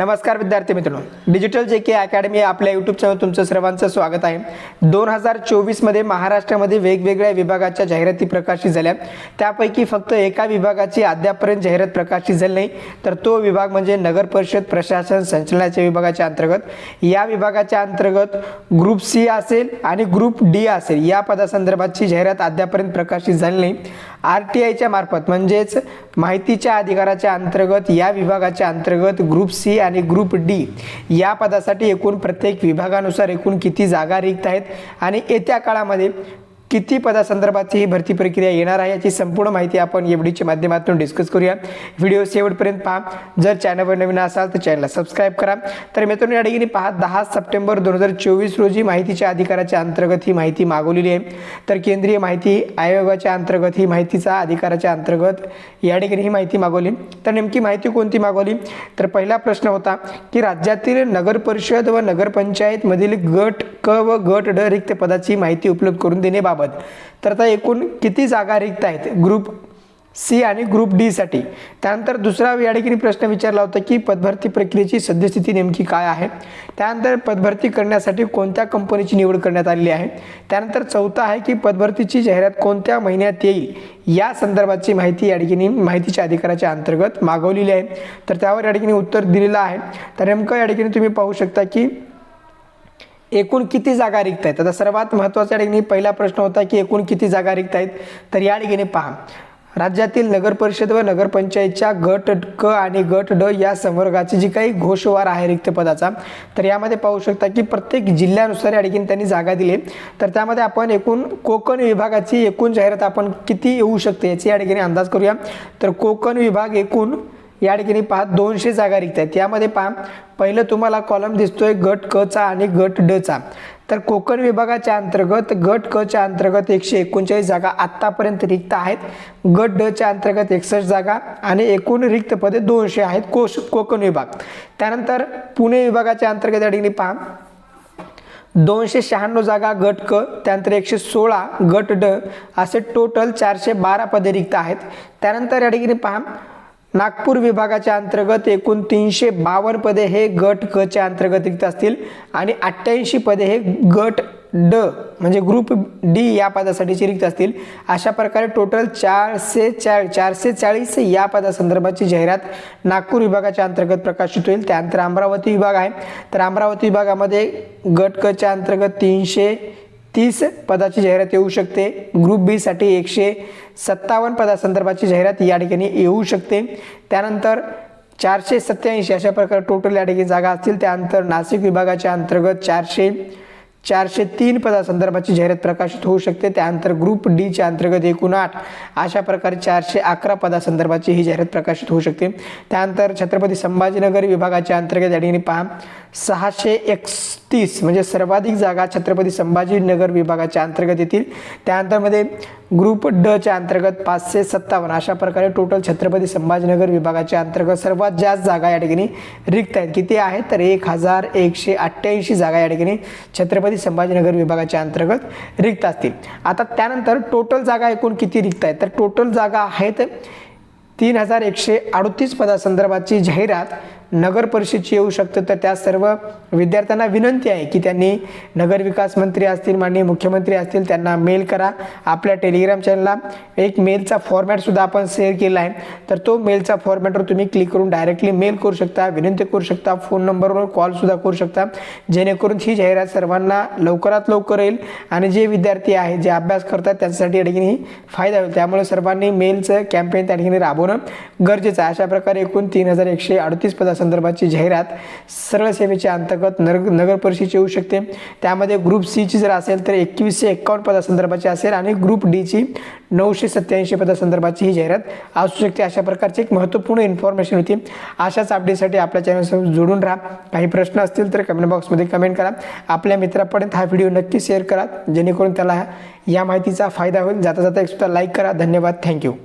नमस्कार विद्यार्थी मित्रांनो. डिजिटल जे के अकॅडमी आपल्या यूट्यूब चॅनल तुमचं सर्वांचं स्वागत आहे. दोन हजार चोवीसमध्ये महाराष्ट्रामध्ये वेगवेगळ्या विभागाच्या जाहिराती प्रकाशित झाल्या. त्यापैकी फक्त एका विभागाची अद्यापपर्यंत जाहिरात प्रकाशित झाली नाही. तर तो विभाग म्हणजे नगर परिषद प्रशासन संचालनाच्या विभागाच्या अंतर्गत. या विभागाच्या अंतर्गत ग्रुप सी असेल आणि ग्रुप डी असेल. या पदासंदर्भातची जाहिरात अद्यापर्यंत प्रकाशित झाली नाही. आर टी आयच्या मार्फत. म्हणजेच माहितीच्या अधिकाराच्या अंतर्गत या विभागाच्या अंतर्गत ग्रुप सी आणि ग्रुप डी या पदासाठी एकूण प्रत्येक विभागानुसार एकूण किती जागा रिक्त आहेत आणि येत्या काळामध्ये किती पदासंदर्भाची ही भरती प्रक्रिया येणार आहे याची संपूर्ण माहिती आपण एवढीच्या माध्यमातून डिस्कस करूया. व्हिडिओ शेवटपर्यंत पहा. जर चॅनलवर नवीन असाल तर चॅनलला सबस्क्राईब करा. तर मित्रांनो या ठिकाणी पहा दहा सप्टेंबर दोन हजार चोवीस रोजी माहितीच्या अधिकाराच्या अंतर्गत ही माहिती मागवलेली आहे. तर केंद्रीय माहिती आयोगाच्या अंतर्गत ही माहितीचा अधिकाराच्या अंतर्गत या ठिकाणी ही माहिती मागवली. तर नेमकी माहिती कोणती मागवली? तर पहिला प्रश्न होता की राज्यातील नगर परिषद व नगरपंचायतमधील गट क व गट ड रिक्त पदाची माहिती उपलब्ध करून देण्याबाबत तर आता एकूण किती जागा रिक्त आहेत? ग्रुप सी आणि ग्रुप डीसाठी त्यानंतर दुसरा या ठिकाणी प्रश्न विचारला होता की पदभरती प्रक्रियेची सद्यस्थिती नेमकी काय आहे? त्यानंतर पदभरती करण्यासाठी कोणत्या कंपनीची निवड करण्यात आलेली आहे? त्यानंतर चौथा आहे की पदभरतीची जाहिरात कोणत्या महिन्यात येईल? या संदर्भाची माहिती या ठिकाणी माहितीच्या अधिकाराच्या अंतर्गत मागवलेली आहे. तर त्यावर या ठिकाणी उत्तर दिलेलं आहे. तर नेमकं या ठिकाणी तुम्ही पाहू शकता की एकूण किती जागा रिक्त आहेत आता सर्वात महत्त्वाचा ठिकाणी पहिला प्रश्न होता की एकूण किती जागा रिक्त आहेत तर या ठिकाणी पहा. राज्यातील नगर परिषद व नगरपंचायतच्या गट क आणि गट ड या संवर्गाची जी काही घोषवार आहे रिक्त पदाचा तर यामध्ये पाहू शकता की प्रत्येक जिल्ह्यानुसार या ठिकाणी त्यांनी जागा दिली तर त्यामध्ये आपण एकूण कोकण विभागाची एकूण जाहिरात आपण किती येऊ शकते याची या ठिकाणी अंदाज करूया. तर कोकण विभाग एकूण या ठिकाणी पहा दोनशे जागा रिक्त आहेत यामध्ये पहा पहिलं तुम्हाला कॉलम दिसतोय गट क चा आणि गट ड चा. तर कोकण विभागाच्या अंतर्गत गट क च्या अंतर्गत एकशे एकोणचाळीस जागा आत्तापर्यंत रिक्त आहेत. गट ड च्या अंतर्गत एकसष्ट जागा आणि एकूण रिक्त पदे दोनशे आहेत कोश कोकण विभाग. त्यानंतर पुणे विभागाच्या अंतर्गत या ठिकाणी पहा दोनशे शहाण्णव जागा गट क त्यानंतर एकशे सोळा गट ड असे टोटल चारशे बारा पदे रिक्त आहेत. त्यानंतर या ठिकाणी पहा नागपूर विभागाच्या अंतर्गत एकूण तीनशे बावन्न पदे हे गट क च्या अंतर्गत रिक्त असतील आणि अठ्ठ्याऐंशी पदे हे गट ड म्हणजे ग्रुप डी या पदासाठीची रिक्त असतील. अशा प्रकारे टोटल चारशे चार चारशे चाळीस या पदासंदर्भाची जाहिरात नागपूर विभागाच्या अंतर्गत प्रकाशित होईल. त्यानंतर अमरावती विभाग आहे. तर अमरावती विभागामध्ये गट क च्या अंतर्गत तीनशे तीस पदाची जाहिरात येऊ शकते. ग्रुप बीसाठी एकशे सत्तावन्न पदासंदर्भाची जाहिरात या ठिकाणी येऊ शकते. त्यानंतर चारशे सत्याऐंशी अशा प्रकारे टोटल या ठिकाणी जागा असतील. त्यानंतर नाशिक विभागाच्या अंतर्गत चारशे चारशे तीन पदासंदर्भाची जाहिरात प्रकाशित होऊ शकते. त्यानंतर ग्रुप डीच्या अंतर्गत एकूण आठ अशा प्रकारे चारशे अकरा पदासंदर्भाची ही जाहिरात प्रकाशित होऊ शकते. त्यानंतर छत्रपती संभाजीनगर विभागाच्या अंतर्गत या ठिकाणी पहा. सहाशे एकतीस म्हणजे सर्वाधिक जागा छत्रपती संभाजीनगर विभागाच्या अंतर्गत येतील. त्यानंतरमध्ये ग्रुप डच्या अंतर्गत पाचशे सत्तावन्न अशा प्रकारे टोटल छत्रपती संभाजीनगर विभागाच्या अंतर्गत सर्वात जास्त जागा या ठिकाणी रिक्त आहेत. किती आहेत? तर एक हजार एकशे अठ्ठ्याऐंशी जागा या ठिकाणी छत्रपती संभाजीनगर विभागाच्या अंतर्गत रिक्त असतील. आता त्यानंतर टोटल जागा एकूण किती रिक्त आहेत? तर टोटल जागा आहेत तीन हजार एकशे अडतीस पदासंदर्भाची जाहिरात नगर परिषदची येऊ शकते. तर त्या सर्व विद्यार्थ्यांना विनंती आहे की त्यांनी नगरविकास मंत्री असतील माननीय मुख्यमंत्री असतील त्यांना मेल करा. आपल्या टेलिग्राम चॅनलला एक मेलचा फॉर्मॅटसुद्धा आपण शेअर केला आहे. तर तो मेलचा फॉर्मॅटवर तुम्ही क्लिक करून डायरेक्टली मेल करू शकता विनंती करू शकता फोन नंबरवर कॉलसुद्धा करू शकता. जेणेकरून ही जाहिरात सर्वांना लवकरात लवकर येईल आणि जे विद्यार्थी आहेत जे अभ्यास करतात त्यांच्यासाठी या ठिकाणी फायदा होईल. त्यामुळे सर्वांनी मेलचं कॅम्पेन त्या ठिकाणी राबवणं गरजेचं आहे. अशा प्रकारे एकूण तीन हजार एकशे अडतीस संदर्भाची जाहिरात सरळ सेवेच्या अंतर्गत नगर नगर परिषदेची येऊ शकते. त्यामध्ये ग्रुप सीची जर असेल तर एकवीसशे एक्कावन्न पदासंदर्भाची असेल आणि ग्रुप डीची नऊशे सत्याऐंशी पदासंदर्भाची ही जाहिरात असू शकते. अशा प्रकारची एक महत्त्वपूर्ण इन्फॉर्मेशन होती. अशाच अपडेटसाठी आपल्या चॅनलसोबत जोडून राहा. काही प्रश्न असतील तर कमेंट बॉक्समध्ये कमेंट करा. आपल्या मित्रापर्यंत हा व्हिडिओ नक्की शेअर करा. जेणेकरून त्याला या माहितीचा फायदा होईल. जाता जाता एक सुद्धा लाईक करा. धन्यवाद. थँक्यू